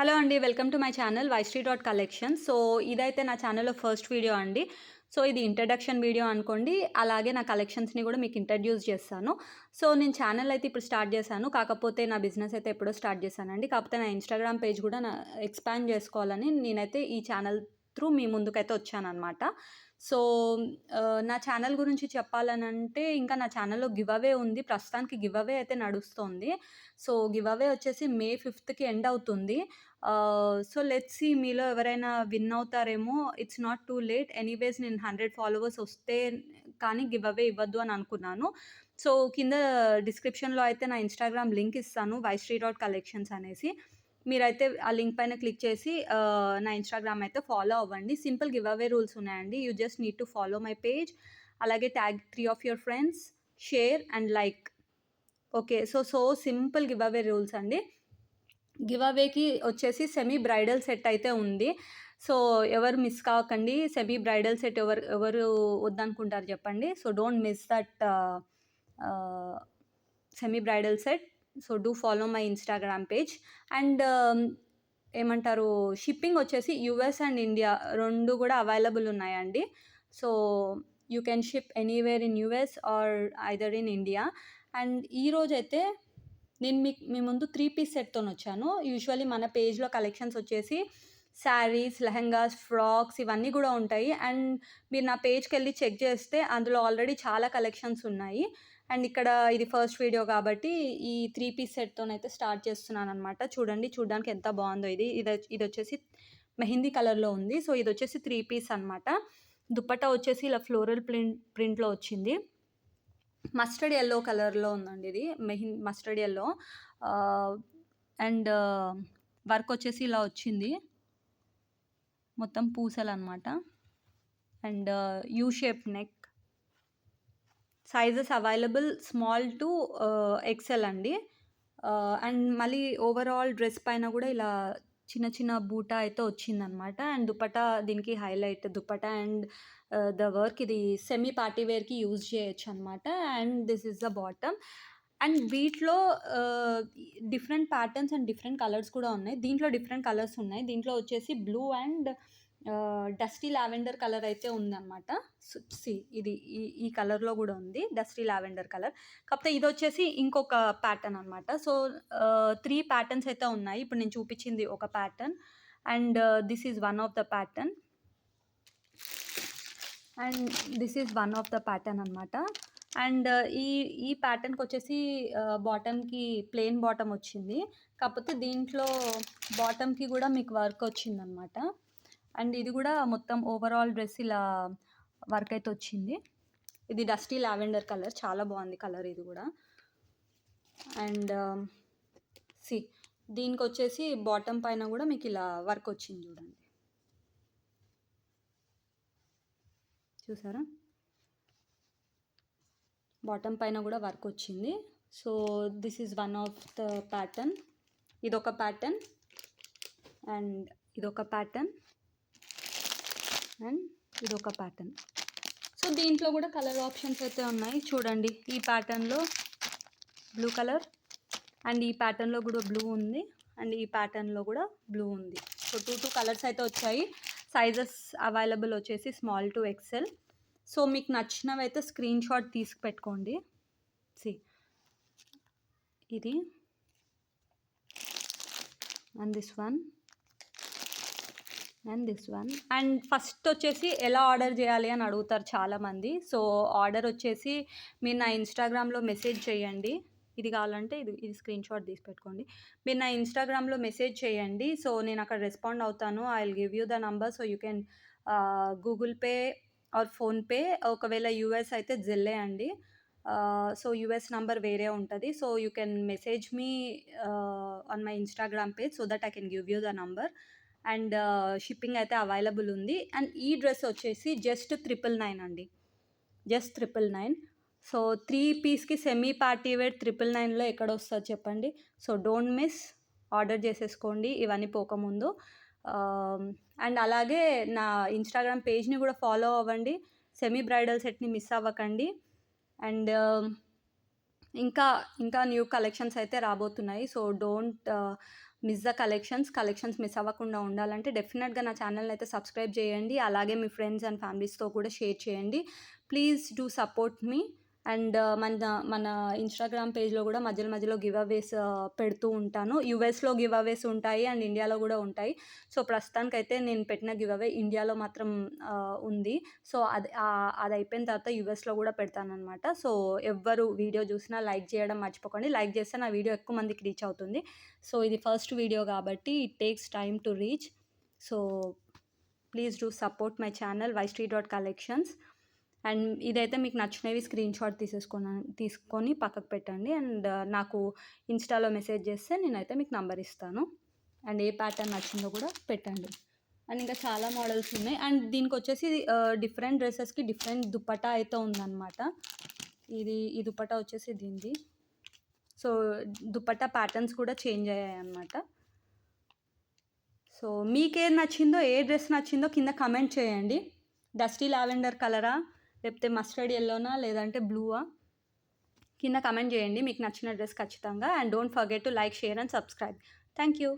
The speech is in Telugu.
హలో అండి వెల్కమ్ టు మై ఛానల్ వైస్ట్రీ డాట్ కలెక్షన్. సో ఇదైతే నా ఛానల్లో ఫస్ట్ వీడియో అండి. సో ఇది ఇంట్రడక్షన్ వీడియో అనుకోండి అలాగే నా కలెక్షన్స్ని కూడా మీకు ఇంట్రడ్యూస్ చేస్తాను. సో నేను ఛానల్ అయితే ఇప్పుడు స్టార్ట్ చేశాను కాకపోతే నా బిజినెస్ అయితే ఎప్పుడో స్టార్ట్ చేశానండి. కాకపోతే నా ఇన్స్టాగ్రామ్ పేజ్ కూడా నా ఎక్స్పాండ్ చేసుకోవాలని నేనైతే ఈ ఛానల్ త్రూ మీ ముందుకైతే వచ్చానమాట సో నా ఛానల్ గురించి చెప్పాలని అంటే ఇంకా నా ఛానల్లో గివ్ అవే ఉంది. ప్రస్తుతానికి గివ్ అవే అయితే నడుస్తుంది. సో గివ్ అవే వచ్చేసి మే ఫిఫ్త్కి ఎండ్ అవుతుంది. సో లెట్స్ సి మీలో ఎవరైనా win అవుతారేమో it's not too late. Anyways నేను హండ్రెడ్ ఫాలోవర్స్ వస్తే కానీ గివ్ అవే ఇవ్వద్దు అని అనుకున్నాను. సో కింద డిస్క్రిప్షన్లో అయితే నా ఇన్స్టాగ్రామ్ లింక్ ఇస్తాను వైశ్రీ డాట్ కలెక్షన్స్ అనేసి. మీరైతే ఆ లింక్ పైన క్లిక్ చేసి నా ఇన్స్టాగ్రామ్ అయితే ఫాలో అవ్వండి. సింపుల్ గివ్ అవే రూల్స్ ఉన్నాయండి. You just need to follow my page. అలాగే tag three of your friends share and like. Okay so so simple giveaway rules అండి. గివ్ అవేకి వచ్చేసి సెమీ బ్రైడల్ సెట్ అయితే ఉంది. సో ఎవరు మిస్ కాకండి. సెమీ బ్రైడల్ సెట్ ఎవరు ఎవరు వద్దనుకుంటారు చెప్పండి. So don't miss that semi bridal set. So do follow my Instagram page. And ఏమంటారు షిప్పింగ్ వచ్చేసి యుఎస్ అండ్ ఇండియా రెండు కూడా అవైలబుల్ ఉన్నాయండి. So you can ship anywhere in US or either in India. And ఈరోజైతే నేను మీకు మీ ముందు త్రీ పీస్ సెట్తో వచ్చాను యూజువల్లీ మన పేజ్లో కలెక్షన్స్ వచ్చేసి శారీస్ లెహంగాస్ ఫ్రాక్స్ ఇవన్నీ కూడా ఉంటాయి. అండ్ మీరు నా పేజ్కి వెళ్ళి చెక్ చేస్తే అందులో ఆల్రెడీ చాలా కలెక్షన్స్ ఉన్నాయి. అండ్ ఇక్కడ ఇది ఫస్ట్ వీడియో కాబట్టి ఈ త్రీ పీస్ సెట్తోనైతే స్టార్ట్ చేస్తున్నాను అనమాట చూడండి చూడడానికి ఎంత బాగుందో ఇది. ఇది ఇది వచ్చేసి మెహందీ కలర్లో ఉంది. సో ఇది వచ్చేసి త్రీ పీస్ అనమాట దుపట్టా వచ్చేసి ఇలా ఫ్లోరల్ ప్రింట్ ప్రింట్లో వచ్చింది. మస్టర్డ్ ఎల్లో కలర్లో ఉందండి ఇది. మెహిన్ మస్టర్డ్ ఎల్లో. అండ్ వర్క్ వచ్చేసి ఇలా వచ్చింది. మొత్తం పూసలు అనమాట and U shape neck sizes available small to XL అండి. Uh, అండ్ మళ్ళీ ఓవరాల్ డ్రెస్ పైన కూడా ఇలా చిన్న చిన్న బూటా అయితే వచ్చిందనమాట అండ్ దుపటా దీనికి highlight dupatta and the work ఇది సెమీ పార్టీ వేర్కి యూజ్ చేయొచ్చు అనమాట and this is the bottom and వీటిలో different patterns and different colours కూడా ఉన్నాయి. దీంట్లో డిఫరెంట్ కలర్స్ ఉన్నాయి. దీంట్లో వచ్చేసి blue and dusty lavender colour అయితే ఉందన్నమాట. సి ఇది ఈ ఈ కలర్లో కూడా ఉంది డస్టీ లావెండర్ కలర్ కాకపోతే ఇది వచ్చేసి ఇంకొక ప్యాటర్న్ అనమాట సో త్రీ ప్యాటర్న్స్ అయితే ఉన్నాయి. ఇప్పుడు నేను చూపించింది ఒక pattern and this is one of the pattern and this is one of the pattern అనమాట అండ్ ఈ ఈ ప్యాటర్న్కి వచ్చేసి బాటమ్కి ప్లెయిన్ బాటమ్ వచ్చింది. కాకపోతే దీంట్లో బాటమ్కి కూడా మీకు వర్క్ వచ్చిందనమాట అండ్ ఇది కూడా మొత్తం ఓవరాల్ డ్రెస్ ఇలా వర్క్ అయితే వచ్చింది ఇది డస్టీ లావెండర్ కలర్ చాలా బాగుంది కలర్ ఇది కూడా. అండ్ um, సి దీనికి వచ్చేసి బాటమ్ పైన కూడా మీకు ఇలా వర్క్ వచ్చింది చూడండి. చూసారా? బాటమ్ పైన కూడా వర్క్ వచ్చింది so this is one of the pattern ఇదొక ప్యాటర్న్ అండ్ ఇదొక ప్యాటర్న్ అండ్ ఇది ఒక ప్యాటర్న్ సో దీంట్లో కూడా కలర్ ఆప్షన్స్ అయితే ఉన్నాయి. చూడండి ఈ ప్యాటర్న్లో బ్లూ కలర్ అండ్ ఈ ప్యాటర్న్లో కూడా బ్లూ ఉంది అండ్ ఈ ప్యాటర్న్లో కూడా బ్లూ ఉంది. సో టూ టూ కలర్స్ అయితే వచ్చాయి. సైజెస్ అవైలబుల్ వచ్చేసి స్మాల్ టు ఎక్సెల్ సో మీకు నచ్చినవి అయితే స్క్రీన్ షాట్ తీసి పెట్టుకోండి. సి ఇది. And this one and this one and first వచ్చేసి ఎలా ఆర్డర్ చేయాలి అని అడుగుతారు చాలామంది. సో ఆర్డర్ వచ్చేసి మీరు నా ఇన్స్టాగ్రామ్లో మెసేజ్ చేయండి. ఇది కావాలంటే ఇది ఇది స్క్రీన్ షాట్ తీసి పెట్టుకోండి. మీరు నా ఇన్స్టాగ్రామ్లో మెసేజ్ చేయండి. సో నేను అక్కడ రెస్పాండ్ అవుతాను. I will give you the number so you can Google Pay or PhonePe ఒకవేళ యూఎస్ అయితే జెల్లే అండి. సో యూఎస్ నంబర్ వేరే ఉంటుంది. So you can message me on my Instagram page so that I can give you the number and shipping అయితే అవైలబుల్ ఉంది. అండ్ ఈ డ్రెస్ వచ్చేసి జస్ట్ ట్రిపుల్ నైన్ అండి. Just triple nine. So three పీస్కి సెమీ పార్టీ వేర్ ట్రిపుల్ నైన్లో ఎక్కడ వస్తుందో చెప్పండి? So don't miss. ఆర్డర్ చేసేసుకోండి. ఇవన్నీ పోకముందు. అండ్ అలాగే నా ఇన్స్టాగ్రామ్ పేజ్ని కూడా ఫాలో అవ్వండి. సెమీ బ్రైడల్ సెట్ని మిస్ అవ్వకండి. అండ్ ఇంకా ఇంకా న్యూ కలెక్షన్స్ అయితే రాబోతున్నాయి. So don't miss the collections collections miss అవ్వకుండా ఉండాలంటే డెఫినెట్గా నా ఛానల్ని అయితే సబ్స్క్రైబ్ చేయండి. అలాగే మీ ఫ్రెండ్స్ అండ్ ఫ్యామిలీస్తో కూడా షేర్ చేయండి. Please do support me. And మన మన ఇన్స్టాగ్రామ్ పేజ్లో కూడా మధ్యలో మధ్యలో గివ్ అవేస్ పెడుతూ ఉంటాను. యూఎస్లో గివ్ అవేస్ ఉంటాయి అండ్ ఇండియాలో కూడా ఉంటాయి. సో ప్రస్తుతానికైతే నేను పెట్టిన గివ్ అవే ఇండియాలో మాత్రం ఉంది. సో అది అది అయిపోయిన తర్వాత యూఎస్లో కూడా పెడతాను అనమాట సో ఎవ్వరు వీడియో చూసినా లైక్ చేయడం మర్చిపోకండి. లైక్ చేస్తే నా వీడియో ఎక్కువ మందికి రీచ్ అవుతుంది. సో ఇది ఫస్ట్ వీడియో కాబట్టి it takes time to reach so please do support my channel వైస్ట్రీ dot collections and ఇదైతే మీకు నచ్చినవి స్క్రీన్ షాట్ తీసేసుకొని తీసుకొని పక్కకు పెట్టండి. అండ్ నాకు ఇన్స్టాలో మెసేజ్ చేస్తే నేనైతే మీకు నంబర్ ఇస్తాను. అండ్ ఏ ప్యాటర్న్ నచ్చిందో కూడా పెట్టండి. అండ్ ఇంకా చాలా మోడల్స్ ఉన్నాయి. అండ్ దీనికి వచ్చేసి డిఫరెంట్ డ్రెస్సెస్కి డిఫరెంట్ దుపట్టా అయితే ఉందన్నమాట. ఇది ఈ దుపట్టా వచ్చేసి దీనిది. సో దుపట్టా ప్యాటర్న్స్ కూడా చేంజ్ అయ్యాయి అన్నమాట సో మీకేది నచ్చిందో ఏ డ్రెస్ నచ్చిందో కింద కమెంట్ చేయండి. డస్టీ లావెండర్ కలరా? లేకపోతే మస్టర్డ్ ఎల్లోనా లేదంటే బ్లూవా కింద కమెంట్ చేయండి మీకు నచ్చిన డ్రెస్ ఖచ్చితంగా. And don't forget to like share and subscribe thank you